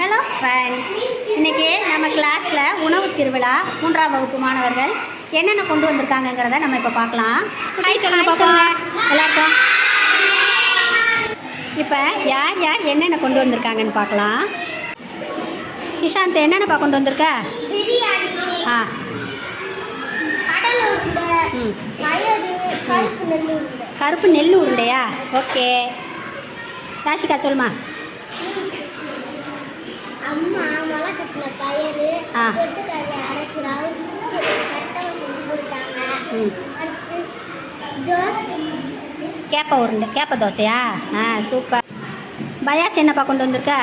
Hello friends இன்னைக்கு நம்ம கிளாஸில் உணவு திருவிழா மூன்றாம் வகுப்பு மாணவர்கள் என்னென்ன கொண்டு வந்திருக்காங்கங்கிறத நம்ம இப்போ பார்க்கலாம். ஹாய் சொல்லுங்க பாப்பா. எல்லாருக்கும். இப்போ யார் யார் என்னென்ன கொண்டு வந்திருக்காங்கன்னு பார்க்கலாம். நிஷாந்த் என்னென்னப்பா கொண்டு வந்திருக்க? ஆ. கருப்பு நெல் உருண்டையா? ஓகே. ராஷிகா சொல்லுமா அம்மா முளை கட்டின பயறு. பொட்டுக்கடலை அரைச்சி ரவுண்டு கட்டவை செஞ்சு கொடுத்தாங்க. ம். அடுத்து தோசை. கேப்ப உருண்டை கேப்ப தோசையா? ஆ சூப்பர். பயாஸ் என்னப்பா கொண்டு வந்திருக்க?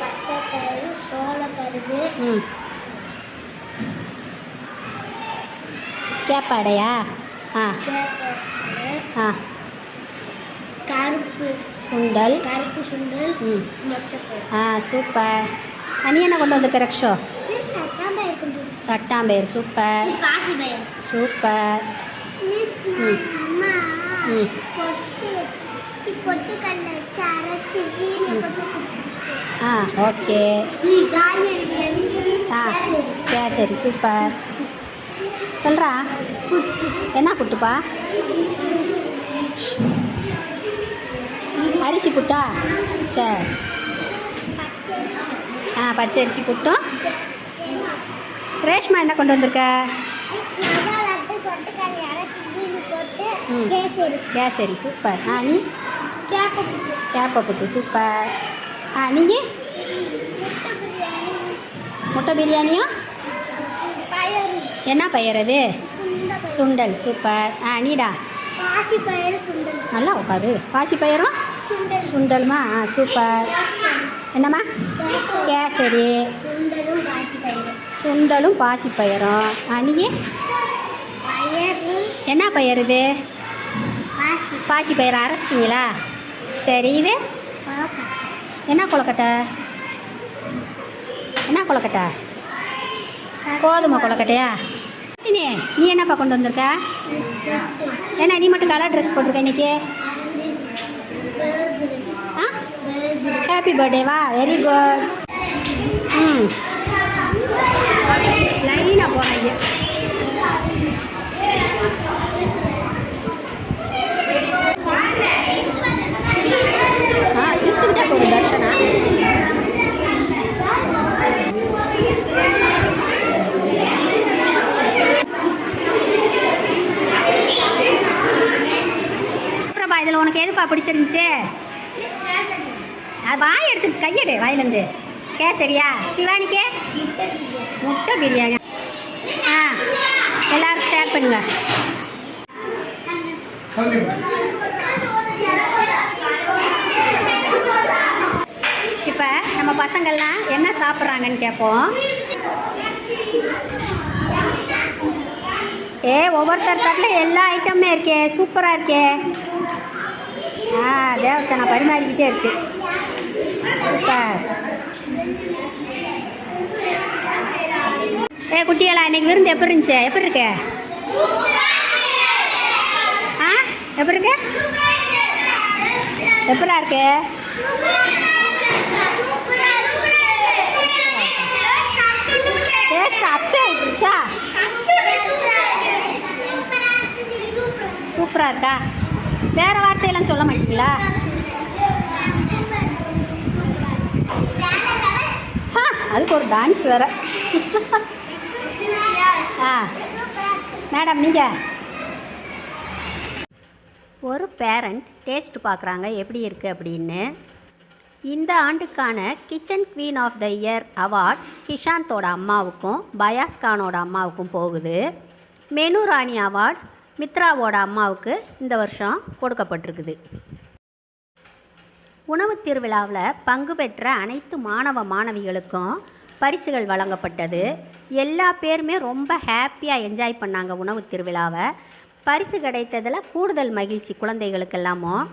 பச்சை பயிறு சோளக்கருது ம். கேப்ப அடையா? ஆ. ஆ. கருப்பு. சுண்டல். கருப்பு சுண்டல். ம். ஆ சூப்பர். என்ன கொண்டு வந்து- இது பாசி பயிறு சூப்பர். மிஸ் ம். ஆ ஓகே. ஆ கேசரி சூப்பர். சொல்கிறா என்ன புட்டுப்பா அரிசி புட்டா? சரி. ஆ பச்சரிசி புட்டும் ரேஷ்மா என்ன கொண்டு வந்திருக்க. கேசரி சூப்பர். ஆ நீ? கேப்ப புட்டு சூப்பர். ஆ நீங்கள் முட்டை பிரியாணியும் என்ன பயிர் அது? சுண்டல் சூப்பர். ஆ நீடா? நல்லா உட்காரு. பாசி பயிரும் சுண்டலுமா? ஆ சூப்பர். என்னம்மா? கேசரி சுண்டலும் பாசி பயிரும் அணியே என்ன பயிர் இது? பாசி பயிர் அரைச்சிட்டிங்களா? சரி இது? என்ன கொழுக்கட்டை? என்ன கொலக்கட்டை கோதுமை கொழுக்கட்டையா? சினி நீ என்னப்பா கொண்டு வந்திருக்க? ஏன்னா நீ மட்டும் கலர் ட்ரெஸ் போட்டிருக்க இன்னைக்கு ஆ ஹாப்பி பர்த்டேவா வெரி குட் ம் லைனாக போகிறாங்க ஆ சிரிச்சுக்கிட்டே போகுது தர்ஷனா. இதில் உனக்கு எதுப்பா பிடிச்சிருந்துச்சு? வாய் எடுத்துருச்சு கையெடு வாயிலேருந்து. கே சரியா? சிவானிக்கே முட்டை பிரியாணி. ஆ எல்லாருக்கும் ஷேர் பண்ணுங்க. இப்போ நம்ம பசங்கள்லாம் என்ன சாப்பிட்றாங்கன்னு கேட்போம். ஏ ஒவ்வொருத்தர் தட்டில் எல்லா ஐட்டமுமே இருக்கே சூப்பராக இருக்கே. ஆ தேவசனா பரிமாறிக்கிட்டே இருக்குது சூப்பர் ஏ குட்டிகளா இன்னைக்கு விருந்து எப்படி இருந்துச்சு? எப்படி இருக்கு? ஆ? எப்படி இருக்கு? எப்படா இருக்கு? ஏ சத்து ஆயிடுச்சா சூப்பராக இருக்கா? வேறு வார்த்தையெல்லாம் சொல்ல மாட்டீங்களா ஆ அதுக்கு ஒரு டான்ஸ் வேறு. ஆ. மேடம் நீங்கள் ஒரு பேரண்ட் டேஸ்ட் பார்க்குறாங்க எப்படி இருக்குது அப்படின்னு. இந்த ஆண்டுக்கான kitchen queen of the year award கிஷாந்தோட அம்மாவுக்கும் பயாஸ் கானோட அம்மாவுக்கும் போகுது. மெனு ராணி அவார்ட் மித்ராவோட அம்மாவுக்கு இந்த வருஷம் கொடுக்கப்பட்டிருக்குது. உணவுத் திருவிழாவில் பங்கு பெற்ற அனைத்து மாணவ மாணவிகளுக்கும் பரிசுகள் வழங்கப்பட்டது. எல்லா பேருமே ரொம்ப ஹாப்பியாக என்ஜாய் பண்ணாங்க உணவுத் திருவிழாவை. பரிசு கிடைத்ததில் கூடுதல் மகிழ்ச்சி குழந்தைகளுக்கெல்லாமோ.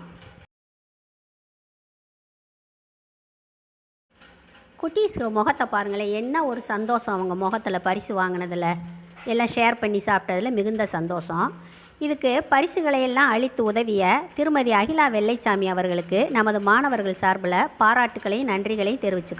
குட்டீஸ் முகத்தை பாருங்களேன் என்ன ஒரு சந்தோஷம் அவங்க முகத்தில் பரிசு வாங்கினதில். எல்லாம் ஷேர் பண்ணி சாப்பிட்டதில் மிகுந்த சந்தோஷம். இதுக்கு பரிசுகளை எல்லாம் அளித்து உதவிய திருமதி அகிலா வெள்ளைச்சாமி அவர்களுக்கு நமது மாணவர்கள் சார்பில் பாராட்டுக்களையும் நன்றிகளையும் தெரிவிச்சுக்கிறோம்.